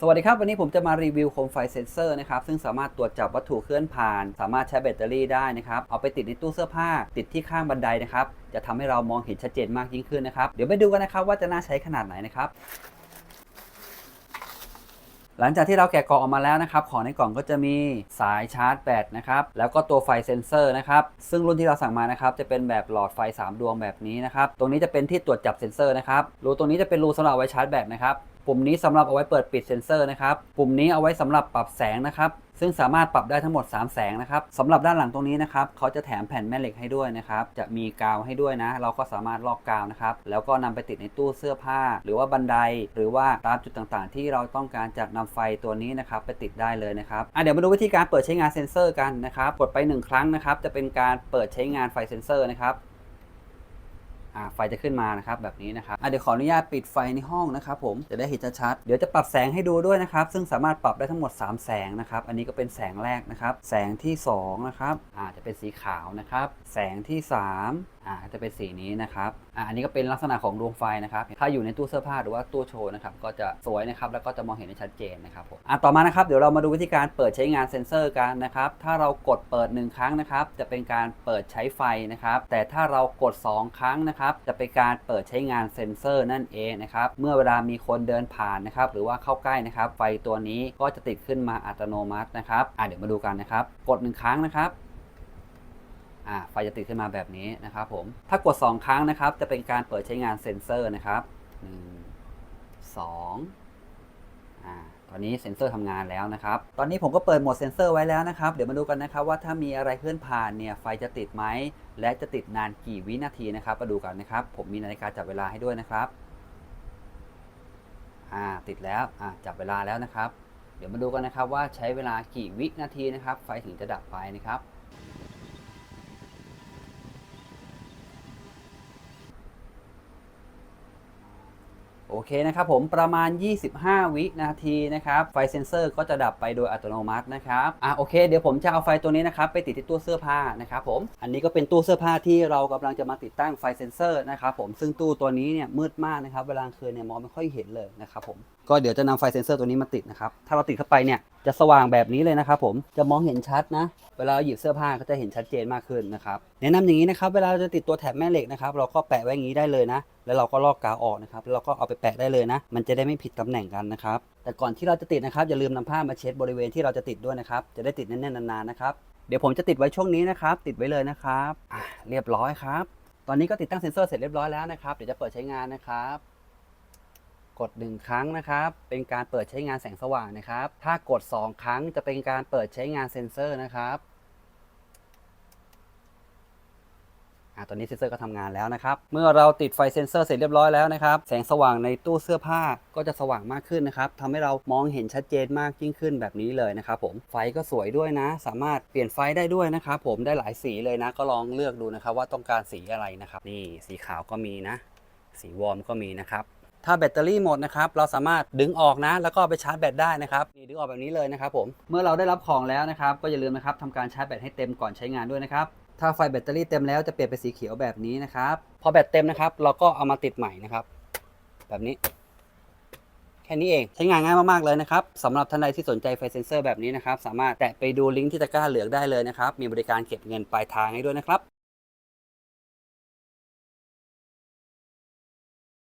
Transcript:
สวัสดีครับ วันนี้ผมจะมารีวิวโคมไฟเซนเซอร์นะครับ ซึ่งสามารถตรวจจับวัตถุเคลื่อนผ่าน สามารถใช้แบตเตอรี่ได้นะครับ เอาไปติดในตู้เสื้อผ้า ติดที่ข้างบันไดนะครับ จะทำให้เรามองเห็นชัดเจนมากยิ่งขึ้นนะครับ เดี๋ยวไปดูกันนะครับว่าจะน่าใช้ขนาดไหนนะครับ หลังจากที่เราแกะกล่องออกมาแล้วนะครับ ของในกล่องก็จะมีสายชาร์จแบตนะครับ แล้วก็ตัวไฟเซนเซอร์นะครับ ซึ่งรุ่นที่เราสั่งมานะครับ จะเป็นแบบหลอดไฟ 3 ดวงแบบนี้นะครับ ตรงนี้จะเป็นที่ตรวจจับเซนเซอร์นะครับ รูตรงนี้จะเป็นรูสำหรับเอาไว้ชาร์จแบตนะครับ ปุ่มนี้สำหรับเอาไว้เปิดปิดเซนเซอร์นะครับ ปุ่มนี้เอาไว้สำหรับปรับแสงนะครับ ซึ่งสามารถปรับได้ทั้งหมด 3 แสงนะครับสำหรับด้านหลังตรงนี้นะครับเขาจะแถมแผ่นแม่เหล็กให้ด้วยนะครับ จะมีกาวให้ด้วยนะ เราก็สามารถลอกกาวนะครับ แล้วก็นำไปติดในตู้เสื้อผ้า หรือว่าบันได หรือว่าตามจุดต่างๆ ที่เราต้องการจะนำไฟตัวนี้นะครับไปติดได้เลยนะครับอะเดี๋ยวมาดูวิธีการเปิดใช้งานเซ็นเซอร์กันนะครับ กดไป 1 ครั้งนะครับ จะเป็นการเปิดใช้งานไฟเซ็นเซอร์นะครับ อ่าไฟจะขึ้นมานะครับแบบนี้นะครับอะเดี๋ยวขออนุญาตปิดไฟในห้องนะครับผมจะได้เห็นชัดๆเดี๋ยวจะปรับแสงให้ดูด้วยนะครับ ซึ่งสามารถปรับได้ทั้งหมด 3 แสงนะครับ อันนี้ก็เป็นแสงแรกนะครับ แสงที่2นะครับอ่าจะเป็นสีขาวนะครับ แสงที่ 3อ่าจะเป็นสีนี้นะครับอ่าอันนี้ก็เป็นลักษณะของดวงไฟนะครับ ถ้าอยู่ในตู้เสื้อผ้าหรือว่าตู้โชว์นะครับ ก็จะสวยนะครับ แล้วก็จะมองเห็นได้ชัดเจนนะครับผมอะต่อมานะครับ เดี๋ยวเรามาดูวิธีการเปิดใช้งานเซ็นเซอร์กันนะครับ ถ้าเรากดเปิด 1 ครั้งนะครับ จะเป็นการเปิดใช้ไฟนะครับ แต่ถ้าเรากด 2 ครั้งนะครับจะเป็นการเปิดใช้งานเซ็นเซอร์นั่นเองนะครับ เมื่อเวลามีคนเดินผ่านนะครับ หรือว่าเข้าใกล้นะครับ ไฟตัวนี้ก็จะติดขึ้นมาอัตโนมัตินะครับอะเดี๋ยวมาดูกันนะครับ กด1ครั้งนะครับอ่าไฟจะติดขึ้นมาแบบนี้นะครับผม ถ้ากด 2 ครั้งนะครับ จะเป็นการเปิดใช้งานเซ็นเซอร์นะครับ 1 2 อ่าตอนนี้เซ็นเซอร์ทำงานแล้วนะครับ ตอนนี้ผมก็เปิดโหมดเซ็นเซอร์ไว้แล้วนะครับ เดี๋ยวมาดูกันนะครับว่าถ้ามีอะไรเคลื่อนผ่านเนี่ยไฟจะติดไหม และจะติดนานกี่วินาทีนะครับ มาดูกันนะครับ ผมมีนาฬิกาจับเวลาให้ด้วยนะครับ อ่า ติดแล้ว อ่าจับเวลาแล้วนะครับ เดี๋ยวมาดูกันนะครับว่าใช้เวลากี่วินาทีนะครับ ไฟถึงจะดับไปนะครับ อเคนะครับผมประมาณ 25 วินาทีนะครับไฟเซนเซอร์ก็จะดับไปโดยอัตโนมัตินะครับอะโอเคเดี๋ยวผมจะเอาไฟตัวนี้นะครับไปติดที่ตู้เสื้อผ้านะครับผมอันนี้ก็เป็นตู้เสื้อผ้าที่เรากำลังจะมาติดตั้งไฟเซนเซอร์นะครับผมซึ่งตู้ตัวนี้เนี่ยมืดมากนะครับเวลากลางคืนเนี่ยมองไม่ค่อยเห็นเลยนะครับผมก็เดี๋ยวจะนำไฟเซนเซอร์ตัวนี้มาติดนะครับถ้าเราติดเข้าไปเนี่ยจะสว่างแบบนี้เลยนะครับผมจะมองเห็นชัดนะ เวลาหยิบเสื้อผ้าก็จะเห็นชัดเจนมากขึ้นนะครับแนะนำอย่างนี้นะครับเวลาเราจะติดตัวแถบแม่เหล็กนะครับเราก็แปะไว้อย่างนี้ได้เลยนะ แล้วเราก็ลอกกาวออกนะครับแล้วเราก็เอาไปแปะได้เลยนะ มันจะได้ไม่ผิดตำแหน่งกันนะครับแต่ก่อนที่เราจะติดนะครับ อย่าลืมนำผ้ามาเช็ดบริเวณที่เราจะติดด้วยนะครับ จะได้ติดแน่นๆนานๆนะครับเดี๋ยวผมจะติดไว้ช่วงนี้นะครับ ติดไว้เลยนะครับเรียบร้อยครับ ตอนนี้ก็ติดตั้งเซ็นเซอร์เสร็จเรียบร้อยแล้วนะครับเดี๋ยวจะเปิดใช้งานนะครับกด 1 ครั้งนะครับ เป็นการเปิดใช้งานแสงสว่างนะครับ ถ้ากด 2 ครั้งจะเป็นการเปิดใช้งานเซ็นเซอร์นะครับ อ่า ตอนนี้เซ็นเซอร์ก็ทำงานแล้วนะครับ เมื่อเราติดไฟเซ็นเซอร์เสร็จเรียบร้อยแล้วนะครับ แสงสว่างในตู้เสื้อผ้าก็จะสว่างมากขึ้นนะครับทำให้เรามองเห็นชัดเจนมากยิ่งขึ้นแบบนี้เลยนะครับผม ไฟก็สวยด้วยนะ สามารถเปลี่ยนไฟได้ด้วยนะครับผม ได้หลายสีเลยนะ ก็ลองเลือกดูนะครับว่าต้องการสีอะไรนะครับ นี่สีขาวก็มีนะ สีวอร์มก็มีนะครับถ้าแบตเตอรี่หมดนะครับ เราสามารถดึงออกนะ แล้วก็ไปชาร์จแบตได้นะครับนี่ดึงออกแบบนี้เลยนะครับผม เมื่อเราได้รับของแล้วนะครับ ก็อย่าลืมนะครับทำการชาร์จแบตให้เต็มก่อนใช้งานด้วยนะครับ ถ้าไฟแบตเตอรี่เต็มแล้วจะเปลี่ยนเป็นสีเขียวแบบนี้นะครับ พอแบตเต็มนะครับ เราก็เอามาติดใหม่นะครับ แบบนี้ แค่นี้เอง ใช้งานง่ายมากๆเลยนะครับสำหรับท่านใดที่สนใจไฟเซนเซอร์แบบนี้นะครับ สามารถแตะไปดูลิงก์ที่ตะกร้าเหลืองได้เลยนะครับ มีบริการเก็บเงินปลายทางให้ด้วยนะครับ